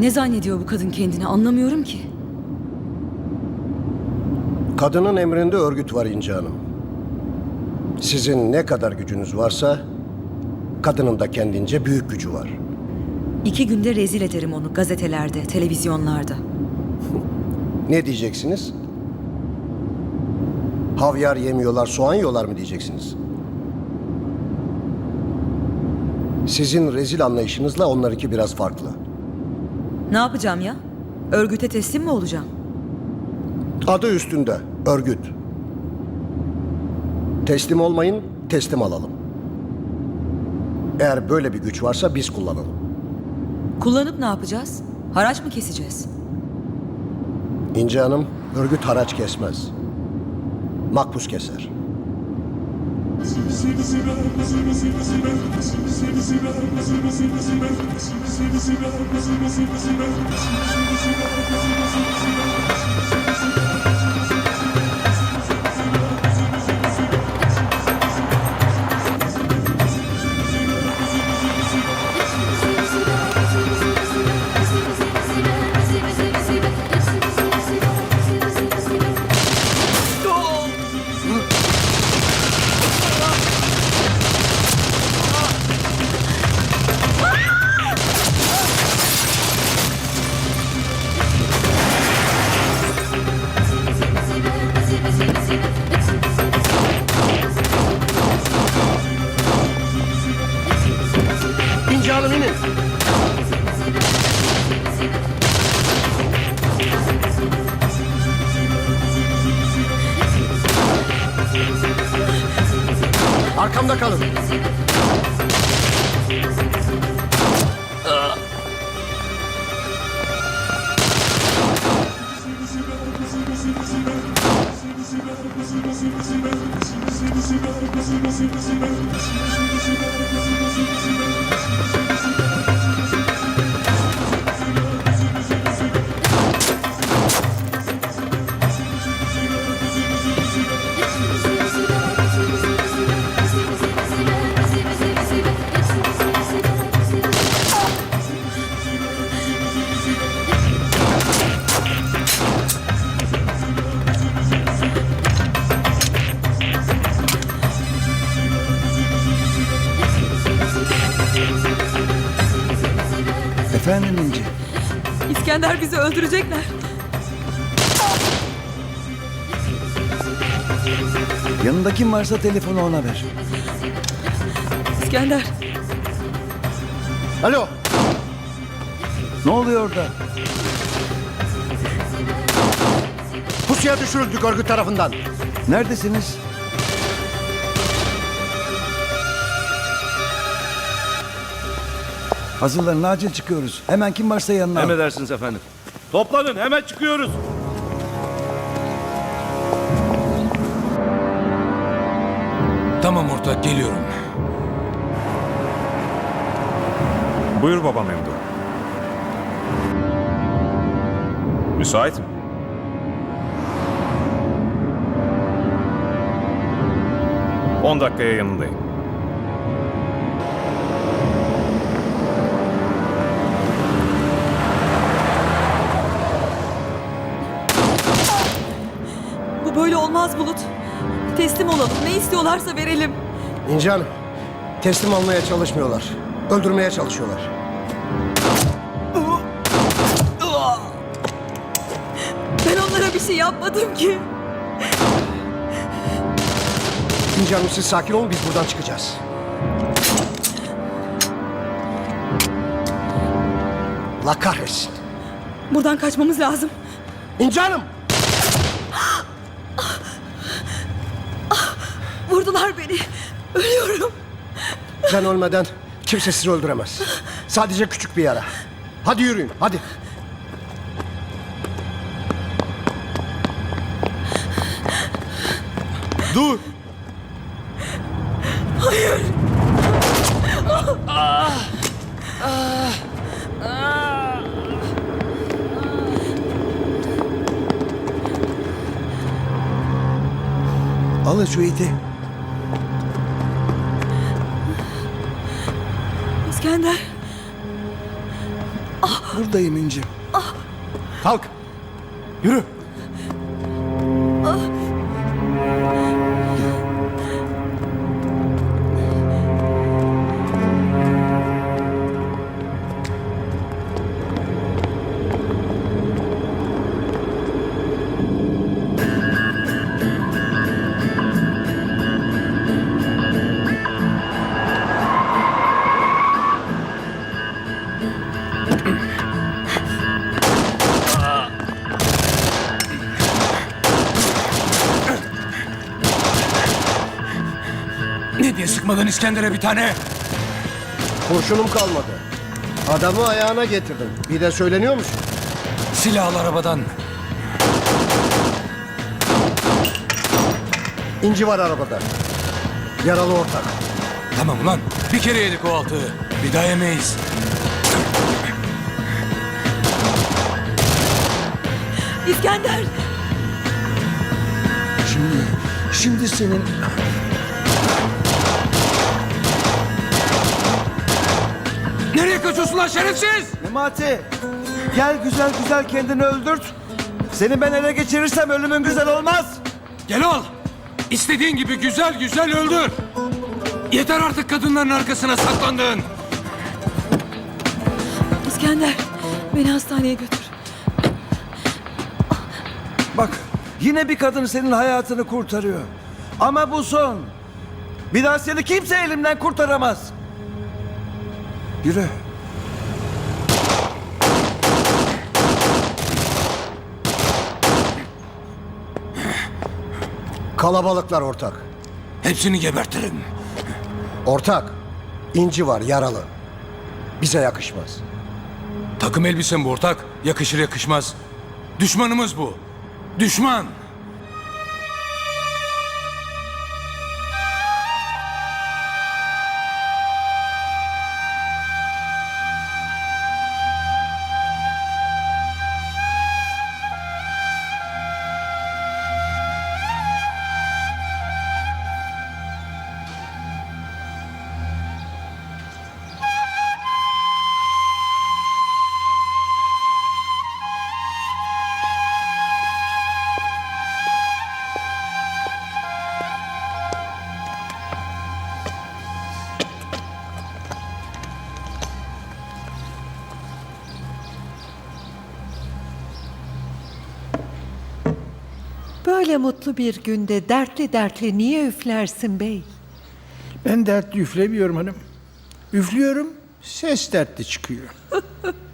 Ne zannediyor bu kadın kendini anlamıyorum ki. Kadının emrinde örgüt var İnce Hanım. Sizin ne kadar gücünüz varsa kadının da kendince büyük gücü var. İki günde rezil ederim onu gazetelerde, televizyonlarda. Ne diyeceksiniz? Havyar yemiyorlar, soğan yiyorlar mı diyeceksiniz? Sizin rezil anlayışınızla onlarınki biraz farklı. Ne yapacağım ya? Örgüte teslim mi olacağım? Adı üstünde, örgüt. Teslim olmayın, teslim alalım. Eğer böyle bir güç varsa biz kullanalım. Kullanıp ne yapacağız? Haraç mı keseceğiz? İnce Hanım, örgüt haraç kesmez. Makbuz keser. Thank you. Hanım inin. Arkamda kalın. Efendim İnci. İskender bizi öldürecekler. Yanında kim varsa telefonu ona ver. İskender, Alo. Ne oluyor orada? Pusuya düşürüldük örgüt tarafından. Neredesiniz? Hazırlanın acil çıkıyoruz. Hemen kim varsa yanına al. Emredersiniz efendim. Toplanın hemen çıkıyoruz. Tamam ortak geliyorum. Buyur baba Memdu. Müsait mi? On dakikaya yanındayım. Olmaz Bulut. Teslim olalım. Ne istiyorlarsa verelim. İnce Hanım, teslim almaya çalışmıyorlar. Öldürmeye çalışıyorlar. Ben onlara bir şey yapmadım ki. İnce Hanım siz sakin olun biz buradan çıkacağız. La kahretsin. Buradan kaçmamız lazım. İnce Hanım! Vurdular beni. Ölüyorum. Ben ölmeden kimse sizi öldüremez. Sadece küçük bir yara. Hadi yürüyün, hadi. Dur. Alın şu iti. İskender. Ah, Buradayım İnci. Kalk. Yürü. Ne diye sıkmadın İskender'e bir tane? Kurşunum kalmadı. Adamı ayağına getirdim. Bir de söyleniyor musun? Silahlı arabadan. İnci var arabada. Yaralı ortak. Tamam ulan. Bir kere yedik o altı. Bir daha yemeyiz. İskender! Şimdi, şimdi senin... Nereye kaçıyorsun lan şerefsiz? Memati, gel güzel güzel kendini öldürt. Seni ben ele geçirirsem ölümün güzel olmaz. Gel ol. İstediğin gibi güzel güzel öldür. Yeter artık kadınların arkasına saklandın. İskender! Beni hastaneye götür. Bak, yine bir kadın senin hayatını kurtarıyor. Ama bu son. Bir daha seni kimse elimden kurtaramaz. Yürü. Kalabalıklar ortak. Hepsini gebertirim. Ortak. İnci var yaralı. Bize yakışmaz. Takım elbisem bu ortak. Yakışır yakışmaz. Düşmanımız bu. Düşman. Böyle mutlu bir günde dertli dertli niye üflersin bey? Ben dertli üflemiyorum hanım. Üflüyorum, ses dertli çıkıyor.